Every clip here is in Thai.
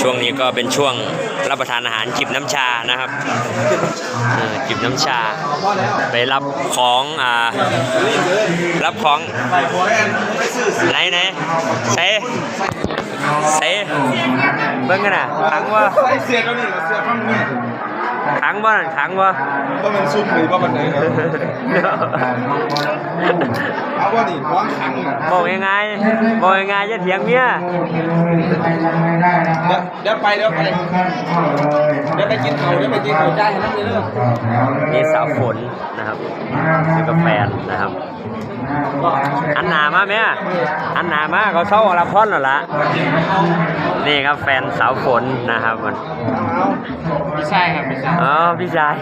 ช่วงนี้ก็เป็นช่วงรับประทานอาหารจิบน้ำชานะครับจิบน้ำชา ไปรับของอ่ารับของไหนไหนใส่ใส่เบิ่งกันน่ะขังว่าใส่เสียตัวนี่เสียข้างนี้ ขังว่านั่นขังว่าก็มันซุ่มหรือว่ามันไหนครับเอาว่านี่วางขังอะบอกยังไงบอกยังไงจะเถียงเมียเดี๋ยวเดี๋ยวไปเดี๋ยวไปเดี๋ยวไปกินเขาเดี๋ยวไปกินเขาได้ให้นักเรียนนี่สาวฝนนะครับอยู่กับแฟนนะครับ อันหนามาไหมอะอันหนามาเขาเช่าอรพรหรอละนี่ครับแฟนสาวฝนนะครับมันไม่ใช่ครับไม่ใช่อ๋อพี่ชาย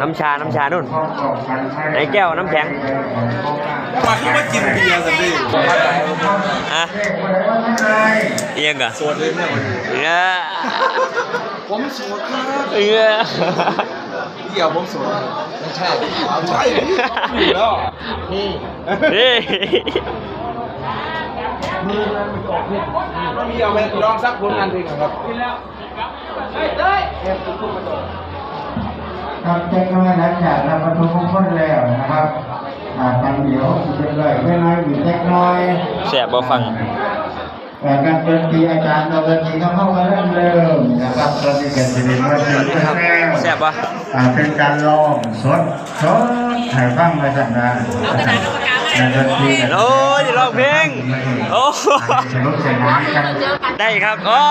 น้ำชา น้ำชานู่นไอ้แก้ว น้ำแข็งมาคิดว่ากินเบียร์กันดิอะเอียงเหรอสวดเลยเนี่ยเออ ผมสวดครับเออเดี๋ยวผมสวดไม่ใช่ใช่อยู่แล้วนี่นี่มีเอาไปลองสักผลงานเพลงครับครับเช็คน้อยหลังจากเราประทุมมงคลแล้วนะครับอ่าทางเดี๋ยวเป็นเลยไม่น้อยอยู่เล็กน้อยแสบบ่ฟังแต่ การดนตรีอาจารย์เราดนตรีก็เข้ามาเริ่มเริ่มนะครับตอนนี้กันจะเป็นว่าเป็นแล้วแสบปะอ่าเป็นการร้องสดสดถ่ายฟังไปสักนะในดนตรีกัน โอ้ยจะร้องเพลงโอ้สนุกสนานกันได้ครับอ๋อ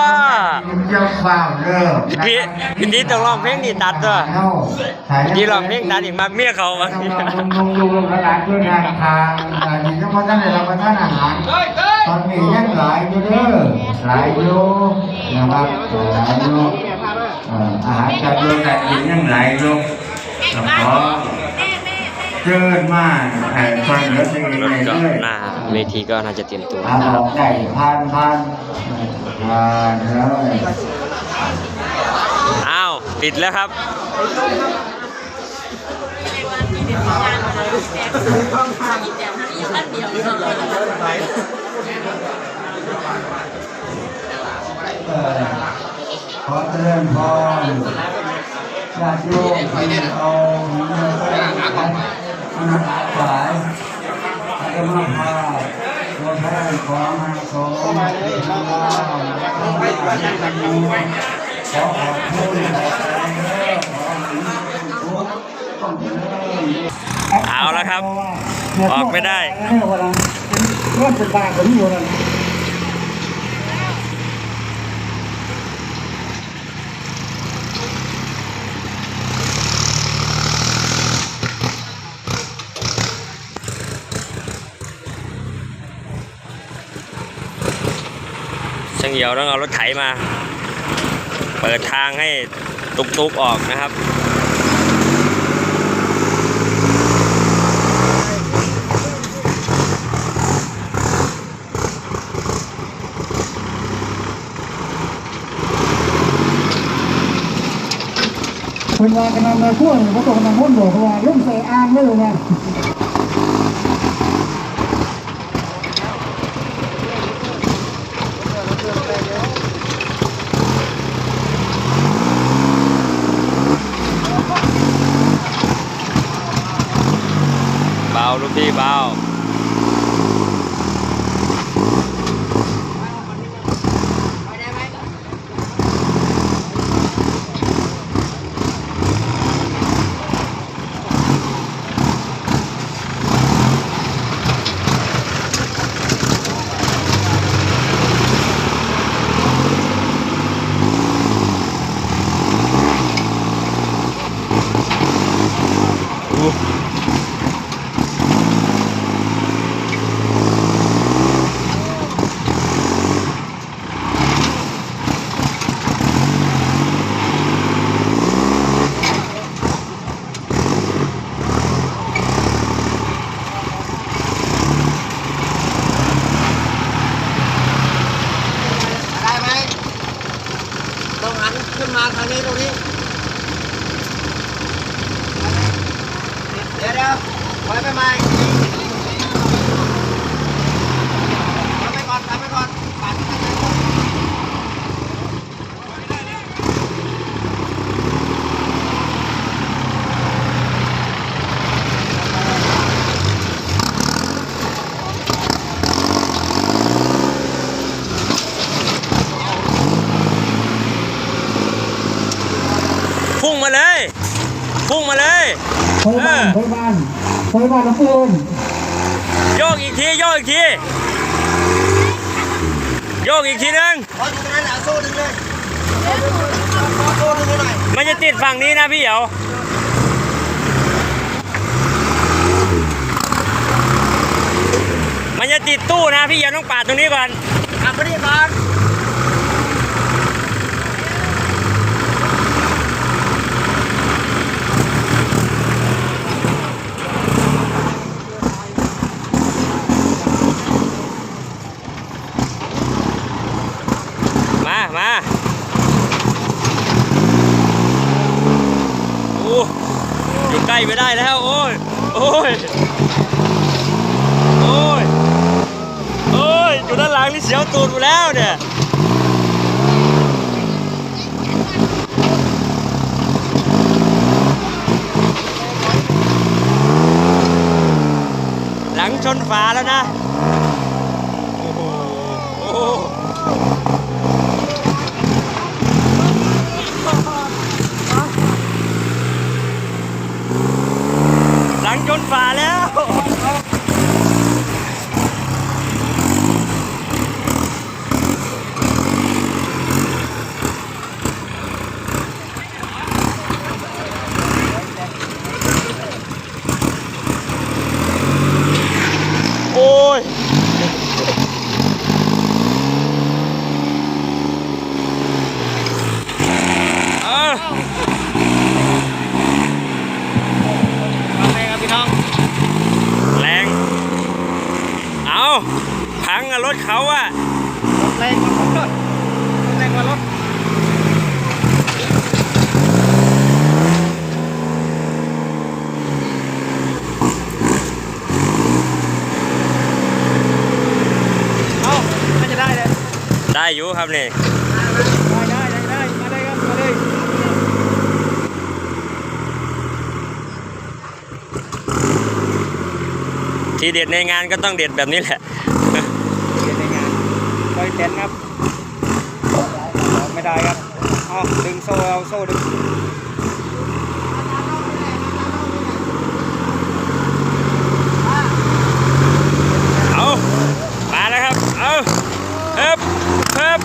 เจ้าฟ้าวเริ่มพี่พี่ตีต้องร้องเพลงนี่ตัดตัวพี่ตีร้องเพลงตัดอีกมากเมียเขาบางทีลุงลุงลุงหลานด้วยทางทางอ่านี่ยังพอท่านได้รับประทานอาหารตอนนี้ยังหลายอยู่เด้อหลายอยู่นะครับหลายอยู่เอ่ออาหารการกินการกินยังหลายอยู่ขอ เชิญมาแห่ฟังเหลือสิ่งรถใดก็เลยหน้าเวทีก็น่าจะเตรียมตัวนะครับได้ทานทานทานเลยอ้าวปิดแล้วครับขอเจริญพรญาติโยมเอาเงินไป มาขายอาตมาภาพตัวแทนของมาสงฆ์ที่มาขอขอบคุณขอใจเด้อขอคุณทุกเอาละครับ ออกไม่ได้ เริ่มเป็นบางผมอยู่นั่น ช่างเหี่ยวต้องเอารถไถมา เปิดทางให้ตุกๆออกนะครับคุณวากำลังมาพ่วงเขาตกกำลังพ่นบอกว่าลุ่มใส่อ่างไม่รู้ไงเบา ลูก เดี๋ยวเดี๋ไปใหม่ไปก่อนทำไปก่อนปัดไปก่อนพุ่งมาเลย พุ่งมาเลย บ้านเคยบ้านน้ำปูนโยกอีกทีโยกอีกทีโยกอีกทีนึงขออยู่ตรงนั้นแหละโซ่ดึงเลยโซ่ดึงหน่อยมันจะติดฝั่งนี้นะพี่เหี่ยวมันจะติดตู้นะพี่เหี่ยวต้องปาดตรงนี้ก่อนอะพอดีก่อน มา มา โอ้ อยู่ใกล้ไม่ได้แล้ว โอ้ย โอ้ย โอ้ย โอ้ย อยู่ด้านหลังนี่เสียวตูดหมดแล้วเนี่ยหลังชนฝาแล้วนะ โอ้โหโอ้โห หลังชนฝาแล้ว โอ้ย เออ แรงครับพี่น้อง แรง เอาพังอะร ถเขาอะแรงกว่ารถแรงกว่ารถเอ้าน่าจะได้เลยได้อยู่ครับนี่ได้ได้ได้ได้มาเลยครับมาเลยทีเด็ดในงานก็ต้องเด็ดแบบนี้แหละ เดี๋ยวในงาน ปล่อยเต็นครับไม่ได้ครับเอาดึงโซ่เอาโซ่ดึงเอามาแล้วครับ เอาเฮิบเฮิบ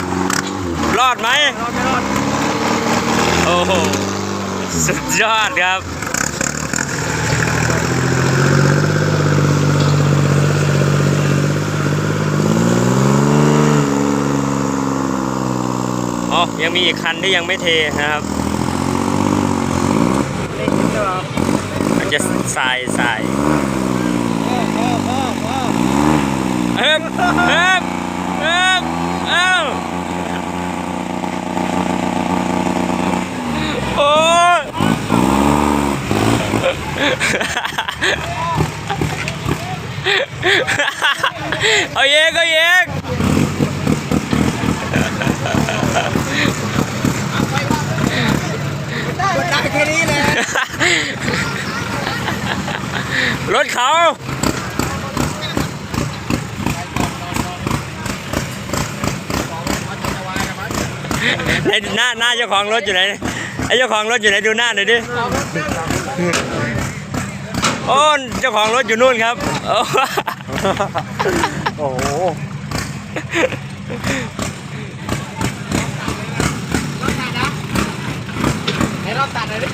รอดไหมรอดไม่รอด โอ้โห สุดยอดครับ ยังมีอีกคันที่ยังไม่เทนะครับมันจะสายสายพ่อพ่อพ่อพ่อเฮิบเฮิบเฮิบเอ้าโอ้ยเอาเยกเอาเยก ได้แค่นี้เลย รถเขา ในหน้าหน้าเจ้าของรถอยู่ไหนไอ้เจ้าของรถอยู่ไหนดูหน้าหน่อยดิโอ้เจ้าของรถอยู่นู่นครับ โอ้โหรอบตัดเลยดิ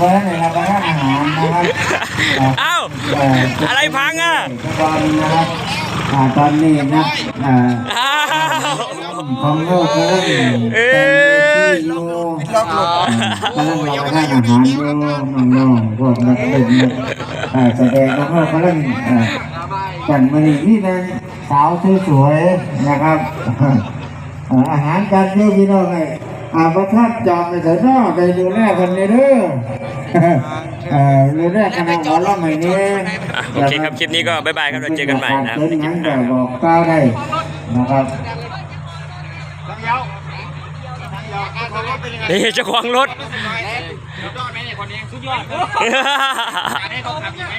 ว่างที่ไว้ในรับประทานอาหารนะครับเอ้าอะไรพังอะตอนนะครับอ่าตอนนี้นะอ่าอ้าวของโลกกำลังเอ๊ะเต็มที่อยู่กำลังรับประทานอาหารอยู่น้องๆพวกนักเล่นนักอ่าแสดงแล้วก็กำลังอ่ากันมานี่นี่เป็นสาวสวยๆนะครับอ่าอาหารการเที่ยวพี่น้องเลย อาประทับจองไปเถอะเนาะไปดูแลคนนี้เด้อเอ่อดูแลคณะหมอลำใหม่นี้อะโอเคครับคลิปนี้ก็บ๊ายบายครับเราเจอกันใหม่นะครับเชิญงั้นแต่บอกกล่าวได้นะครับ นี่เจ้าของรถสุดยอดไหมเนี่ยคนนี้สุดยอดให้เขาขับอีกไหม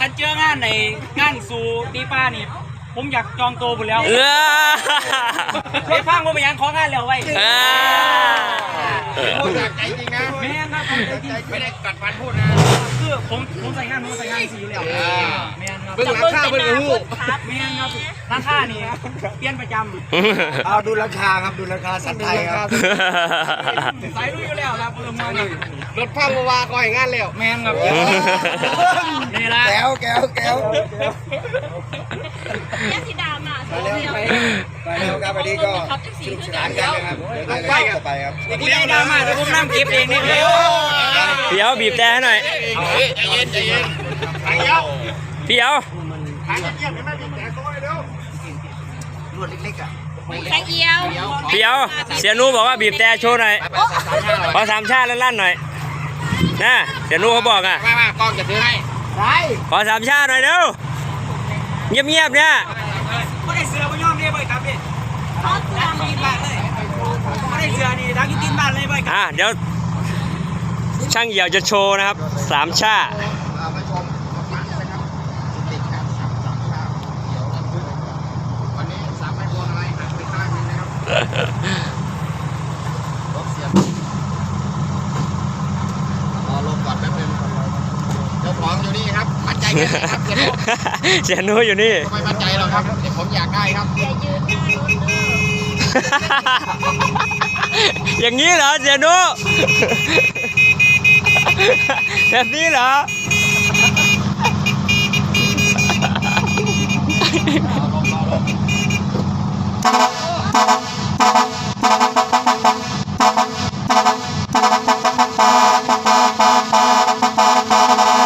คันเจองานในงานสู่ตีป้านี่ ผมอยากจองตัวหมดแล้วเออรถฟังว่าไปยังของานแล้วไว้เออใจจริงนะแม่นครับใจจริงไม่ได้กัดฟันพูดนะคือผมผมใส่งานผมใส่งานสีอยู่แล้วแม่นครับเบิ่งราคาเบิ่งรู้ครับแม่นครับราคานี่เปลี่ยนประจเอาดูราคาครับดูราคาสัตว์ไทยครับำใส่รู้อยู่แล้วครับเออมานี่รถพังวาก่อยงานแล้วแม่นครับนี่ละแก้วแก้วแก้ว แยกสีดำอะไปแล้วไปไปแล้วครับวันนี้ก็สนุกสนานกันนะครับไปกันไปครับกูได้ดราม่าแต่ผมนั่งเก็บเองนี่เดียวพี่เอาบีบแต่ให้หน่อยใจเย็นใจเย็นไปเดียวพี่เอาทางเงียบๆเห็นไหมมีแต่โซ่เลยเร็วรวดเล็กๆอะตงเอียวพี่เอาเสียนูบอกว่าบีบแต่โชว์หน่อยขอสามชาติลั่นหน่อยนะเสียนูเขาบอกอะมากล้องจะซื้อให้ขอสามชาติหน่อยเร็ว เงียบๆเนี่ยก็ได้เสือบ่ยอมเนี่ยบ่ครับพี่ดังกินบ้านเลยก็ได้เสือนี่ดังกินบ้านเลยบ่ครับอะเดี๋ยวช่างเหี่ยวจะโชว์นะครับสามชาเใจกันครับเดี๋ยวผมเสียนูอยู่นี่ไม่มั่นใจหรอกครับเดี๋ยวผมอยากได้ครับอย่ายืนหน้ารถเด้ออย่างนี้เหรอเสียนูแบบนี้เหรอล